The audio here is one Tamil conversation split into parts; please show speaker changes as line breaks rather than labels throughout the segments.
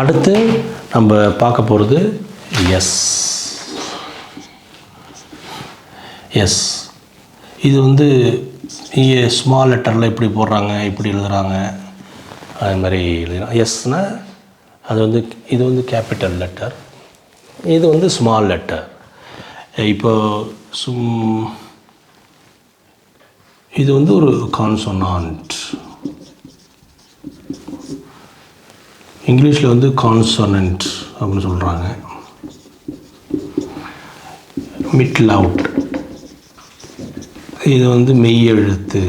அடுத்து நம்ம பார்க்க போகிறது எஸ் எஸ் இது வந்து இங்கே ஸ்மால் லெட்டரில் இப்படி போடுறாங்க இப்படி எழுதுகிறாங்க அது மாதிரி எழுதுறாங்க எஸ்னால் அது வந்து இது வந்து கேபிட்டல் லெட்டர் இது வந்து ஸ்மால் லெட்டர் இப்போ சும் இது வந்து ஒரு கான்சொனான்ட் இங்கிலீஷில் வந்து கான்சொனன்ட் அப்படின்னு சொல்கிறாங்க மிட் லவுட் இது வந்து மெய் எழுத்து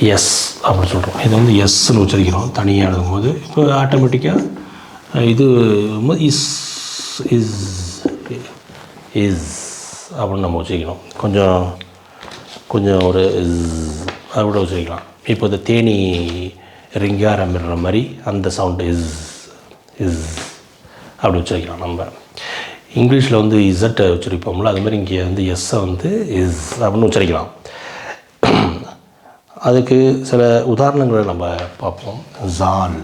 எஸ் அப்படின்னு சொல்கிறோம் இது வந்து எஸ்ன்னு உச்சரிக்கிறோம். தனியாக எழுதும்போது. இப்போ ஆட்டோமேட்டிக்காக இது இஸ் இஸ் இஸ் அப்படின்னு நம்ம வச்சுக்கணும் கொஞ்சம் கொஞ்சம் ஒரு இஸ் அதை கூட வச்சுக்கலாம் இப்போ இந்த தேனி ரிங்காரமிடுற மாதிரி அந்த சவுண்டு இஸ் இஸ் அப்படி வச்சுருக்கலாம் நம்ம. இங்கிலீஷில் வந்து இசட்டை வச்சுருப்போம்ல அது மாதிரி இங்கே வந்து எஸ்ஸை வந்து இஸ் அப்படின்னு வச்சுருக்கலாம். அதுக்கு சில உதாரணங்களை நம்ம பார்ப்போம். ஜால்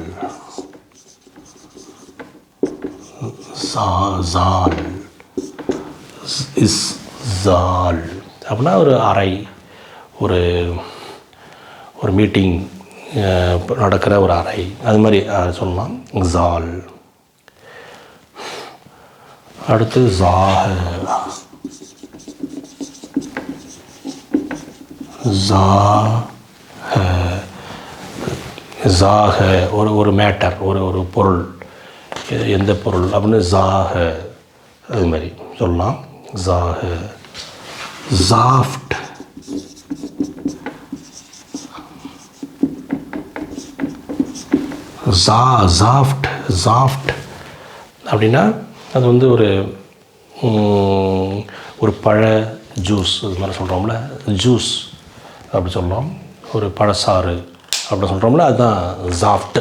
சா ஜால் இஸ் ஜால் அப்படின்னா ஒரு அறை ஒரு ஒரு மீட்டிங் நடக்கிற ஒரு அறை. அது மாதிரி சொல்லலாம். ஜால் அடுத்து ஜாஹ ஜாக ஒரு ஒரு மேட்டர் ஒரு ஒரு பொருள். எந்த பொருள்? அப்படின்னு ஜாக அது மாதிரி சொல்லலாம். ஜாக ஜாஃப்ட் ஜா ஜாஃப்ட் ஜாஃப்ட் அப்படின்னா அது வந்து ஒரு ஒரு பழ ஜூஸ் இது மாதிரி சொல்கிறோம்ல ஜூஸ் அப்படி சொல்கிறோம் ஒரு பழசாறு அப்படி சொல்கிறோம்ல அதுதான் ஜாஃப்ட்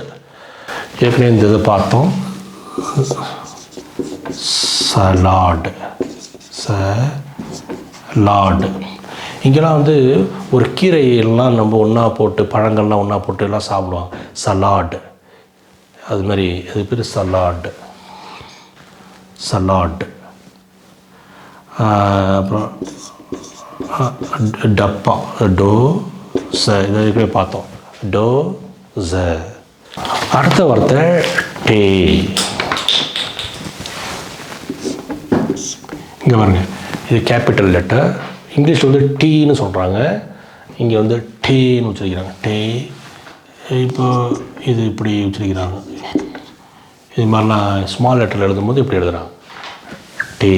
ஏற்கனவே இந்த இதை பார்த்தோம். சலாட் ச லாட் இங்கெல்லாம் வந்து ஒரு கீரையெல்லாம் நம்ம ஒன்றா போட்டு பழங்கள்லாம் ஒன்றா போட்டு எல்லாம் சாப்பிடுவோம் சலாட் அது மாதிரி அது பேர் சலாட். சலாட். அப்புறம் டப்பா. டோ ச இதை பார்த்தோம். டோ ஜ அடுத்த வார்த்தை டே. இங்கே பாருங்க. இது கேபிட்டல் லெட்டர். இங்கிலீஷில் வந்து டீன்னு சொல்கிறாங்க இங்கே வந்து டேன்னு வச்சுருக்கிறாங்க. டே. இப்போ இது இப்படி வச்சுருக்கிறாங்க. இது மாதிரிலாம் ஸ்மால் லெட்டரில் எழுதும்போது இப்படி எழுதுகிறான் டி.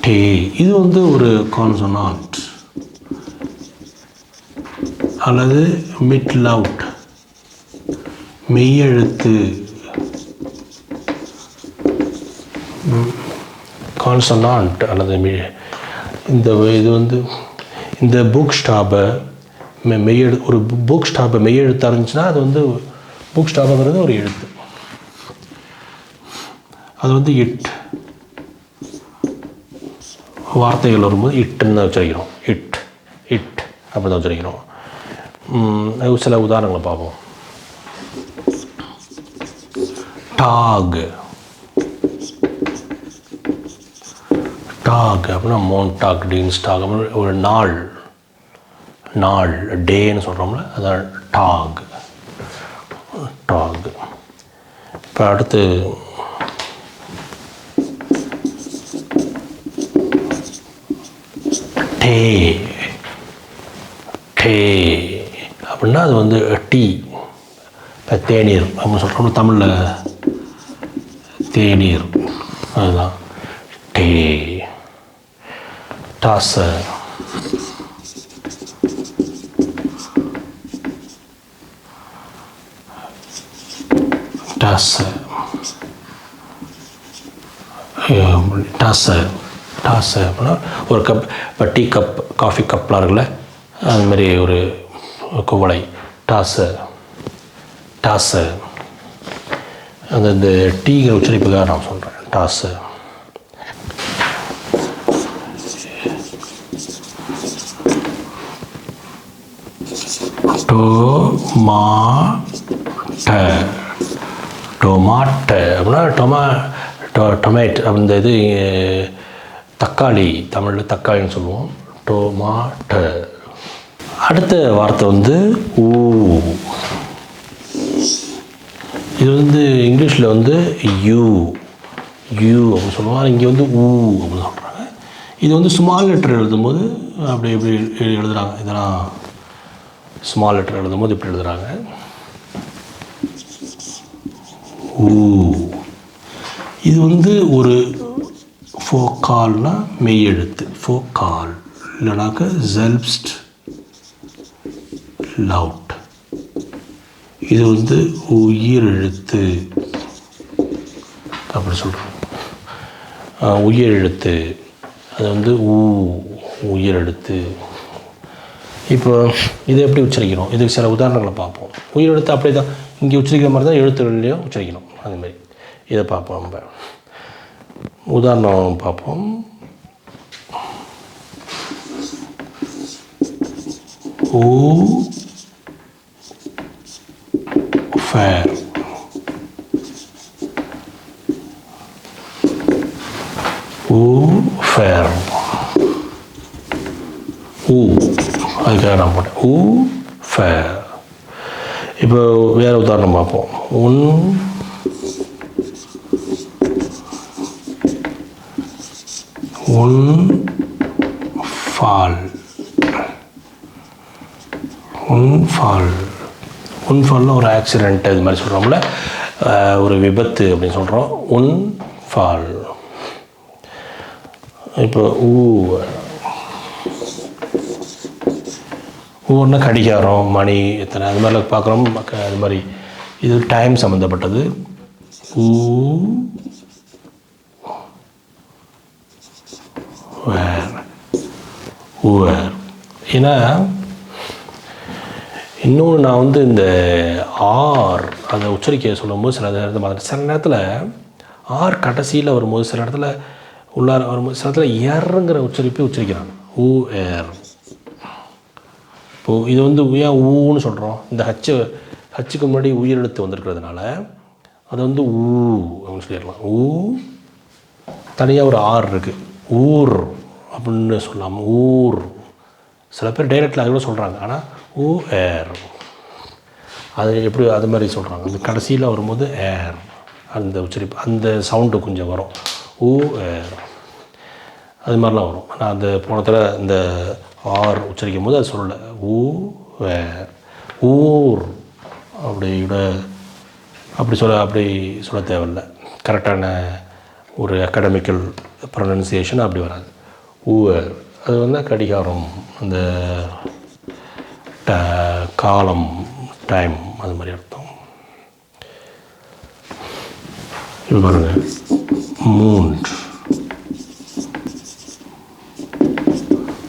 டி. இது வந்து ஒரு கான்சனாட் அல்லது மிட் லவுட் மெய்யெழுத்து. கான்சனாண்ட் அல்லது மெய் இந்த இது வந்து இந்த புக் ஸ்டாப்பை மெய்யெழு ஒரு புக் ஸ்டாப்பை மெய்யெழுத்தாக இருந்துச்சுன்னா அது வந்து புக் ஸ்டாப்புங்கிறது ஒரு எழுத்து. அது வந்து இட் வார்த்தைகள் வரும்போது இட்டுன்னு தான் வச்சுருக்கிறோம். இட் இட் அப்படி தான் வச்சுருக்கிறோம். அது சில உதாரணங்களை பார்ப்போம். டாக். டாக் அப்படின்னா மோன்டாக் டீன்ஸ் டாக் அப்படின்னு ஒரு நாள். நாள் டேன்னு சொல்கிறோம்ல அதான் டாக். டாக். இப்போ அடுத்து டே. டே. அப்படின்னா அது வந்து டீ. இப்போ தேநீர் அப்படின்னு சொல்கிறோம் தமிழில். தேநீர். அதுதான். டே. டாசர். டாச டாச டாச அப்படின்னா ஒரு கப் இப்போ டீ கப் காஃபி கப்லாம் இருக்குல்ல அதுமாரி ஒரு குவளை டாச டாச அந்த இந்த டீங்கிற உச்சரிப்புக்காக நான் சொல்கிறேன் டாஸு ட டொமாட்ட அப்படின்னா டொமா டொ டொமேட் அந்த இது தக்காளி தமிழில் தக்காளின்னு சொல்லுவோம். டொமாட்ட. அடுத்த வார்த்தை வந்து ஊ. இது வந்து இங்கிலீஷில் வந்து யூ. யூ அப்படின்னு சொல்லுவாங்க இங்கே வந்து ஊ அப்படின்னு சொல்கிறாங்க இது வந்து ஸ்மால் லெட்டர் எழுதும்போது அப்படி இப்படி எழு- இதெல்லாம் ஸ்மால் லெட்டர் எழுதும்போது இப்படி எழுதுகிறாங்க ஊ இது வந்து ஒரு ஃபோக்கால்னா மெய் எழுத்து ஃபோக்கால் இல்லைனாக்க ஜெல்ப்ஸ்ட் லவுட் இது வந்து உயிர் எழுத்து அப்படி சொல்கிறோம் உயிர் எழுத்து அது வந்து ஊ உயிர் எழுத்து இப்போ இதை எப்படி உச்சரிக்கிறோம்? இதுக்கு சில உதாரணங்களை பார்ப்போம். உயிர் எழுத்து அப்படியே தான் இங்கே உச்சரிக்கிற மாதிரி தான் எழுத்துலையும் உச்சரிக்கணும். அந்த மாதிரி இதை பார்ப்போம் நம்ம. உதாரணம் பார்ப்போம். ஓ ஃபேர். ஊ ஃபேர். ஊ. அதுக்காக நான் போட்டேன். ஊ ஃபேர். இப்போ வேறு உதாரணம் பார்ப்போம். உன் உன் ஃபால் உன் ஃபால் உன் ஃபால்னா ஒரு ஆக்சிடெண்ட் இது மாதிரி சொல்கிறோம்ல ஒரு விபத்து அப்படின்னு சொல்கிறோம் உன் ஃபால் இப்போ ஊ. ஒவ்வொன்றா கடிகாரம் மணி எத்தனை அது மாதிரிலாம் பார்க்குறோம். அது மாதிரி இது டைம் சம்மந்தப்பட்டது ஊ. வேர் வேர் ஏன்னா இன்னொன்று நான் வந்து இந்த ஆர் அதை உச்சரிக்க சொல்லும்போது சில நேரத்தில் பார்த்துட்டு சில நேரத்தில் ஆர் கடைசியில் வரும்போது சில இடத்துல உள்ளார வரும்போது சில இடத்துல ஏறுங்கிற உச்சரிப்பை உச்சரிக்கிறாங்க. ஊ ஏர் இப்போது இது வந்து ஏன் ஊன்னு சொல்கிறோம் இந்த ஹச்சு ஹச்சுக்கு முன்னாடி உயிரெழுத்து வந்திருக்கிறதுனால அது வந்து ஊ அப்படின்னு சொல்லிடலாம். ஊ தனியாக ஒரு ஆர் இருக்குது ஊர் அப்படின்னு சொல்லலாம் ஊர். சில பேர் டைரக்டில் அது கூட சொல்கிறாங்க ஆனால் ஊ ஏர் அது எப்படி அது மாதிரி சொல்கிறாங்க அந்த கடைசியில் வரும்போது ஏர் அந்த உச்சரிப்பு அந்த சவுண்டு கொஞ்சம் வரும். ஊ ஏர் அது மாதிரிலாம் வரும். ஆனால் அந்த போன தடவை இந்த ஆர் உச்சரிக்கும் போது அது சொல்லலை. ஊ வேர் ஊர். அப்படி விட அப்படி சொல்ல அப்படி சொல்ல தேவையில்ல. கரெக்டான ஒரு அகாடமிக்கல் ப்ரொனன்சியேஷன் அப்படி வராது. ஊவர் அது வந்து கடிகாரம் அந்த ட- காலம் டைம் அது மாதிரி அர்த்தம். இப்போ பாருங்க. மூண்ட்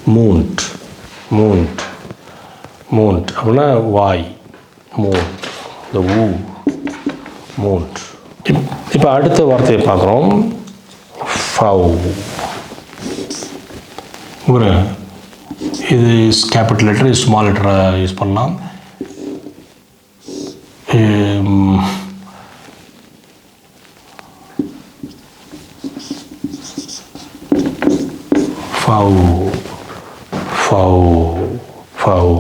மூண்ட் மூண்ட் மூண்ட் அப்படின்னா வாய். மூண்ட் இந்த ஊ மூண்ட் இப்போ அடுத்த வார்த்தையை பார்க்குறோம். ஃபவ் ஒரு இது கேபிட்டல் லெட்டர் ஸ்மால் லெட்டரை யூஸ் பண்ணலாம். ஃபவ் ஃபவ் ஃபவ்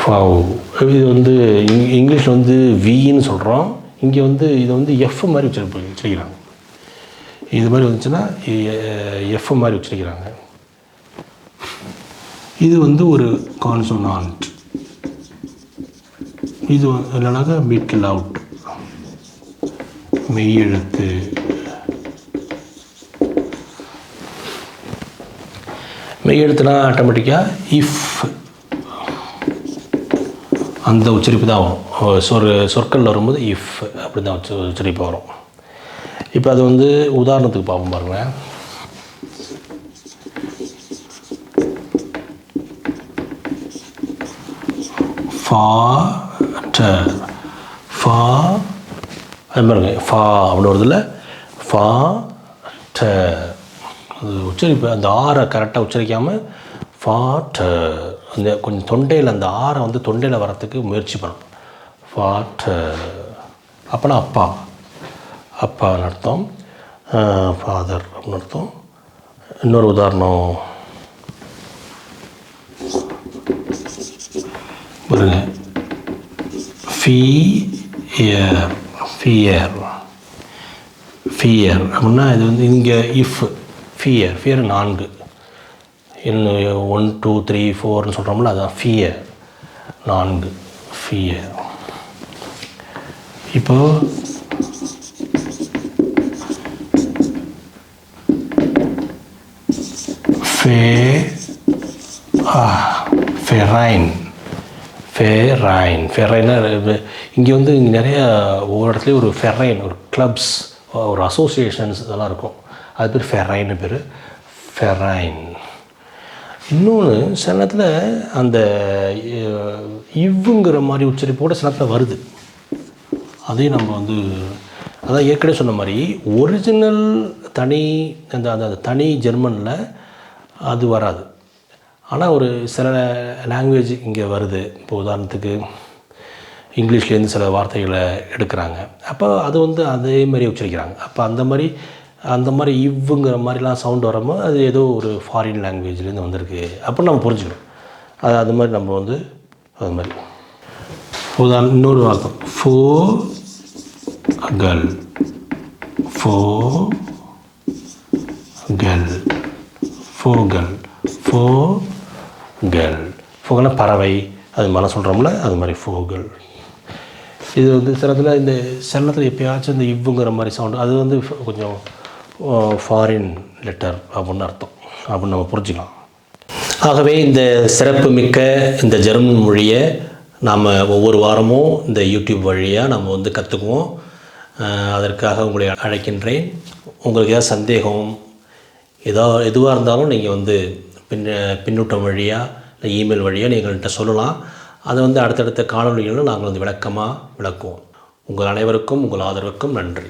ஃபவ் இது வந்து இங் இங்கிலீஷில் வந்து வின்னு சொல்கிறோம் இங்கே வந்து இதை வந்து எஃப் மாதிரி உச்சரிப்பு வச்சிருக்கிறாங்க. இது மாதிரி வந்துச்சுன்னா எஃப் மாதிரி வச்சிருக்கிறாங்க. இது வந்து ஒரு கான்சோனான்ட் இது இல்லைனாக்கா மிட்கில் அவுட் மெய்யெழுத்து மெய்யெழுத்துனா ஆட்டோமேட்டிக்காக இஃப் அந்த உச்சரிப்பு தான் வரும். சொற் சொற்கள் வரும்போது இஃப் அப்படி தான் உச்ச உச்சரிப்பு வரும். இப்போ அது வந்து உதாரணத்துக்கு பார்ப்போம் பாருங்களேன். ஃபாட்டர் ஃபா அது பாருங்க ஃபா அப்படின்னு வருதுல்ல. ஃபா அது உச்சரிப்பு அந்த ஆரை கரெக்டாக உச்சரிக்காமல் ஃபாட்டர் அந்த கொஞ்சம் தொண்டையில் அந்த ஆரை வந்து தொண்டையில் வரத்துக்கு முயற்சி பண்ணும் ஃபாட் uh, அப்போனா அப்பா. அப்பான்னு அர்த்தம். ஃபாதர் அப்படின்னு அர்த்தம். இன்னொரு உதாரணம். பாருங்க ஃபியர் ஃபியர் ஃபியர் அப்படின்னா இது வந்து இங்கே இஃப் ஃபியர் ஃபியர் நான்கு. இன்னும் ஒன் டூ த்ரீ ஃபோர்னு சொல்கிறோம்ல அதுதான் ஃபியர் நான்கு ஃபியர் இப்போ ஃபே ஃபெரைன் ஃபெரைன் ஃபெரைனா இங்கே வந்து இங்கே நிறையா ஒவ்வொரு இடத்துலையும் ஒரு ஃபெரைன் ஒரு கிளப்ஸ் ஒரு அசோசியேஷன்ஸ் இதெல்லாம் இருக்கும். அது பேர் ஃபெரைன்னு பேர். ஃபெரைன் இன்னொன்று சில நேரத்தில் அந்த இவ்வுங்கிற மாதிரி உச்சரிப்போட சில நேரத்தில் வருது. அதையும் நம்ம வந்து அதான் ஏற்கனவே சொன்ன மாதிரி ஒரிஜினல் தனி அந்த அந்த அந்த தனி ஜெர்மனில் அது வராது. ஆனால் ஒரு சில லாங்குவேஜ் இங்கே வருது. இப்போ உதாரணத்துக்கு இங்கிலீஷ்லேருந்து சில வார்த்தைகளை எடுக்கிறாங்க. அப்போ அது வந்து அதே மாதிரி உச்சரிக்கிறாங்க. அப்போ அந்த மாதிரி அந்த மாதிரி இவ்வுங்கிற மாதிரிலாம் சவுண்ட் வரும்போது அது ஏதோ ஒரு ஃபாரின் லாங்குவேஜ்லேருந்து வந்திருக்கு. அப்படின்னு நம்ம புரிஞ்சுக்கணும். அது அது மாதிரி நம்ம வந்து அது மாதிரி. உதாரணம் இன்னொரு வார்த்தை. ஃபோ கேர்ள் ஃபோ கல் ஃபோகல் ஃபோ கல் ஃபோகல்னா பறவை. அது மாதிரி சொல்கிறோம்ல அது மாதிரி ஃபோகல் இது வந்து சிலத்தில் இந்த செல்லத்தில் எப்போயாச்சும் எப்பயாச்சும் இந்த இவ்வுங்கிற மாதிரி சவுண்டு அது வந்து கொஞ்சம் ஃபாரின் லெட்டர் அப்படின்னு அர்த்தம். அப்படின்னு நம்ம புரிஞ்சுக்கலாம். ஆகவே இந்த சிறப்பு மிக்க இந்த ஜெர்மன் மொழியை நாம் ஒவ்வொரு வாரமும் இந்த யூடியூப் வழியாக நம்ம வந்து கற்றுக்குவோம் அதற்காக உங்களை அழைக்கின்றேன். உங்களுக்கு ஏதாவது சந்தேகம் ஏதோ எதுவாக இருந்தாலும் நீங்கள் வந்து பின்ன பின்னூட்டம் வழியாக இல்லை இமெயில் வழியாக நீங்கள் எங்கள்கிட்ட சொல்லலாம். அதை வந்து அடுத்தடுத்த காணொலிகளில் நாங்கள் வந்து விளக்கமாக விளக்குவோம். உங்கள் அனைவருக்கும் உங்கள் ஆதரவுக்கும் நன்றி.